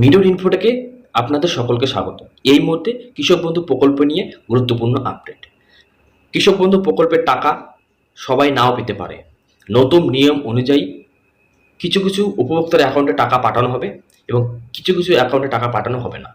Middle ইনফোটেকে আপনাদের সকলকে স্বাগত। এই মুহূর্তে কৃষক বন্ধু প্রকল্প নিয়ে গুরুত্বপূর্ণ আপডেট। কৃষক বন্ধু প্রকল্পের টাকা সবাই নাও পেতে পারে। নতুন নিয়ম অনুযায়ী কিছু কিছু উপভোক্তার অ্যাকাউন্টে টাকা পাঠানো হবে এবং কিছু কিছু অ্যাকাউন্টে টাকা পাঠানো হবে না।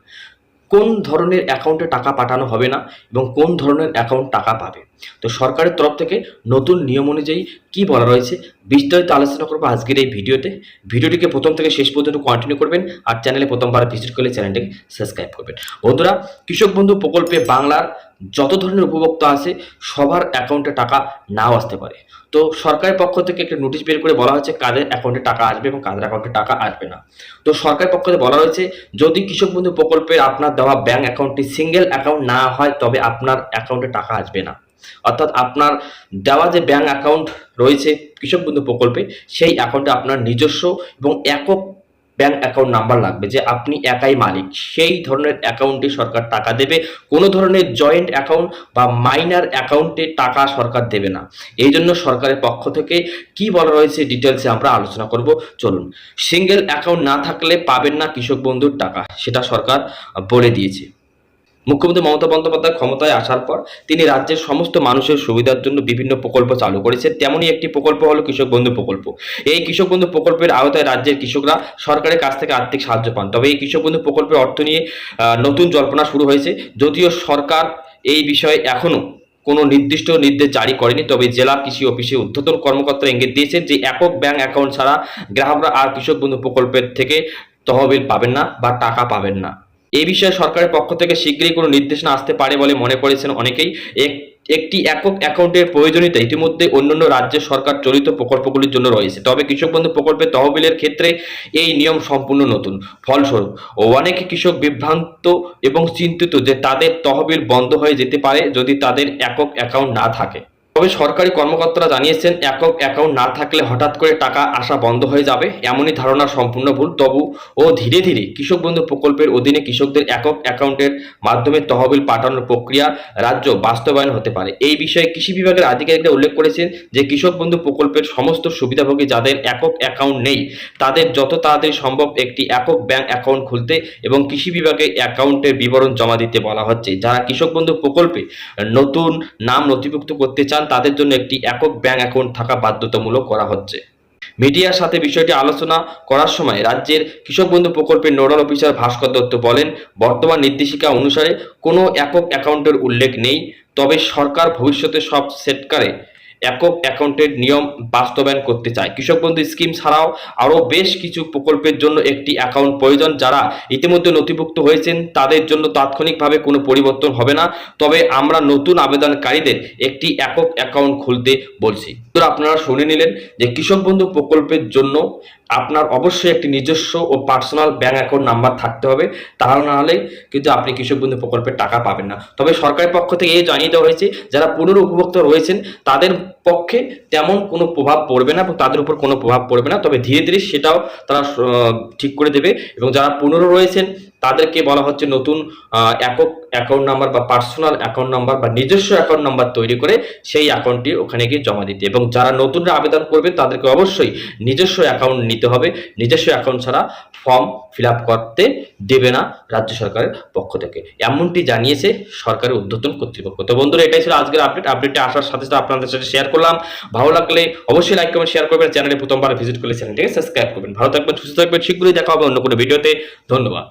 কোন ধরনের অ্যাকাউন্টে টাকা পাঠানো হবে না এবং কোন ধরনের অ্যাকাউন্ট টাকা পাবে? তো সরকারের তরফ থেকে নতুন নিয়ম অনুযায়ী কি বলা রয়েছে বিস্তারিত আলোচনা করব আজকের এই ভিডিওতে। ভিডিওটিকে প্রথম থেকে শেষ পর্যন্ত কন্টিনিউ করবেন আর চ্যানেলে প্রথমবার ভিজিট করলে চ্যানেলটিকে সাবস্ক্রাইব করবেন। বন্ধুরা, কৃষক বন্ধু প্রকল্পে বাংলার যত ধরনের উপভোক্তা আছে, সবার অ্যাকাউন্টে টাকা নাও আসতে পারে। তো সরকারের পক্ষ থেকে একটা নোটিশ বের করে বলা হয়েছে কাদের অ্যাকাউন্টে টাকা আসবে এবং কাদের অ্যাকাউন্টে টাকা আসবে না। তো সরকারের পক্ষ থেকে বলা হয়েছে যদি কৃষক বন্ধু প্রকল্পের আপনার দেওয়া ব্যাংক অ্যাকাউন্টটি সিঙ্গেল অ্যাকাউন্ট না হয়, তবে আপনার অ্যাকাউন্টে টাকা আসবে না। অর্থাৎ আপনার দেওয়া যে ব্যাংক অ্যাকাউন্ট রয়েছে কৃষক বন্ধু প্রকল্পে, সেই অ্যাকাউন্টে আপনার নিজস্ব এবং একক ব্যাংক অ্যাকাউন্ট নাম্বার লাগবে যে আপনি একাই মালিক। সেই ধরনের অ্যাকাউন্টে সরকার টাকা দেবে, কোনো ধরনের জয়েন্ট অ্যাকাউন্ট বা মাইনার অ্যাকাউন্টে টাকা সরকার দেবে না। এই জন্য সরকারের পক্ষ থেকে কি বলা রয়েছে ডিটেলসে আমরা আলোচনা করব। চলুন সিঙ্গেল অ্যাকাউন্ট না থাকলে পাবেন না কৃষক বন্ধুর টাকা, সেটা সরকার বলে দিয়েছে। মুখ্যমন্ত্রী মমতা বন্দ্যোপাধ্যায় ক্ষমতায় আসার পর তিনি রাজ্যের সমস্ত মানুষের সুবিধার জন্য বিভিন্ন প্রকল্প চালু করেছেন। তেমনই একটি প্রকল্প হলো কৃষক বন্ধু প্রকল্প। এই কৃষক বন্ধু প্রকল্পের আওতায় রাজ্যের কৃষকরা সরকারের কাছ থেকে আর্থিক সাহায্য পান। তবে এই কৃষক বন্ধু প্রকল্পের অর্থ নিয়ে নতুন জল্পনা শুরু হয়েছে। যদিও সরকার এই বিষয়ে এখনও কোনো নির্দিষ্ট নির্দেশ জারি করেনি, তবে জেলা কৃষি অফিসে ঊর্ধ্বতন কর্মকর্তারা ইঙ্গিত দিয়েছেন যে একক ব্যাংক অ্যাকাউন্ট ছাড়া গ্রাহকরা আর কৃষক বন্ধু প্রকল্পের থেকে তহবিল পাবেন না বা টাকা পাবেন না। এই বিষয়ে সরকারের পক্ষ থেকে শীঘ্রই কোনো নির্দেশনা আসতে পারে বলে মনে করেছেন অনেকেই। এক- একটি একক অ্যাকাউন্টের প্রয়োজনীয়তা ইতিমধ্যে অন্যান্য রাজ্যের সরকার চলিত প্রকল্পগুলির জন্য রয়েছে। তবে কৃষক বন্ধু প্রকল্পের তহবিলের ক্ষেত্রে এই নিয়ম সম্পূর্ণ নতুন। ফলস্বরূপ ও অনেক কৃষক বিভ্রান্ত এবং চিন্তিত যে তাদের তহবিল বন্ধ হয়ে যেতে পারে যদি তাদের একক অ্যাকাউন্ট না থাকে। তবে সরকারি কর্মকর্তারা জানিয়েছেন, একক অ্যাকাউন্ট না থাকলে হঠাৎ করে টাকা আসা বন্ধ হয়ে যাবে। এমনই ধারণা সম্পূর্ণ ভুল। তবু, ও ধীরে ধীরে কৃষক বন্ধু প্রকল্পের অধীনে কৃষকদের একক অ্যাকাউন্টের মাধ্যমে তহবিল পাঠানোর প্রক্রিয়া রাজ্য বাস্তবায়ন হতে পারে। এই বিষয়ে কৃষি বিভাগের আধিকারিকরা উল্লেখ করেছেন যে, কৃষক বন্ধু প্রকল্পের সমস্ত সুবিধাভোগী যাদের একক অ্যাকাউন্ট নেই, তাদের যত তাড়াতাড়ি সম্ভব একটি একক ব্যাংক অ্যাকাউন্ট খুলতে এবং কৃষি বিভাগে অ্যাকাউন্টের বিবরণ জমা দিতে বলা হচ্ছে। যারা কৃষক বন্ধু প্রকল্পে নতুন নাম নথিভুক্ত করতে চান তাদের জন্য একটি একক ব্যাংক অ্যাকাউন্ট থাকা বাধ্যতামূলক করা হচ্ছে। মিডিয়ার সাথে বিষয়টি আলোচনা করার সময় রাজ্যের কৃষক বন্ধু প্রকল্পের নোডাল অফিসার ভাস্কর দত্ত বলেন, বর্তমান নির্দেশিকা অনুসারে কোনো একক অ্যাকাউন্টের উল্লেখ নেই, তবে সরকার ভবিষ্যতে সব সেটকারে একক অ্যাকাউন্টের নিয়ম বাস্তবায়ন করতে চায়। কৃষক বন্ধু স্কিম ছাড়াও আরও বেশ কিছু প্রকল্পের জন্য একটি অ্যাকাউন্ট প্রয়োজন। যারা ইতিমধ্যে নথিভুক্ত হয়েছেন, তাদের জন্য তাৎক্ষণিকভাবে কোনো পরিবর্তন হবে না। তবে আমরা নতুন আবেদনকারীদের একটি একক অ্যাকাউন্ট খুলতে বলছি। তো আপনারা শুনে নিলেন যে কৃষক বন্ধু প্রকল্পের জন্য আপনার অবশ্যই একটি নিজস্ব ও পার্সোনাল ব্যাংক অ্যাকাউন্ট নাম্বার থাকতে হবে। তাহলে না হলে কিন্তু আপনি কৃষক বন্ধু প্রকল্পের টাকা পাবেন না। তবে সরকারের পক্ষ থেকে এই জানিয়ে দেওয়া হয়েছে, যারা পুনর উপভোক্তা রয়েছেন, তাদের পক্ষে তেমন কোনো প্রভাব পড়বে না তাদের উপর কোনো প্রভাব পড়বে না। তবে ধীরে ধীরে সেটাও তারা ঠিক করে দেবে এবং যারা পুনর রয়েছেন তাদেরকে বলা হচ্ছে নতুন একক অ্যাকাউন্ট নাম্বার বা পার্সোনাল অ্যাকাউন্ট নাম্বার বা নিজস্ব অ্যাকাউন্ট নাম্বার তৈরি করে সেই অ্যাকাউন্টটি ওখানে গিয়ে জমা দিতে। এবং যারা নতুনরা আবেদন করবে, তাদেরকে অবশ্যই নিজস্ব অ্যাকাউন্ট নিতে হবে। নিজস্ব অ্যাকাউন্ট ছাড়া ফর্ম ফিল করতে দেবে না রাজ্য সরকারের পক্ষ থেকে। এমনটি জানিয়েছে সরকারের উদ্বোধন কর্তৃপক্ষ। তো বন্ধুরা, এটাই ছিল আজকের আপডেট। আপডেটে আসার সাথে সাথে আপনাদের সাথে শেয়ার করলাম। ভালো লাগলে অবশ্যই লাইক কমেন্ট শেয়ার করবেন। চ্যানেলে প্রথমবার ভিজিট করলে চ্যানেলটিকে সাবস্ক্রাইব করবেন। ভালো থাকবেন, সুস্থ থাকবেন। শীঘ্রই দেখা হবে অন্য কোনো ভিডিওতে ধন্যবাদ।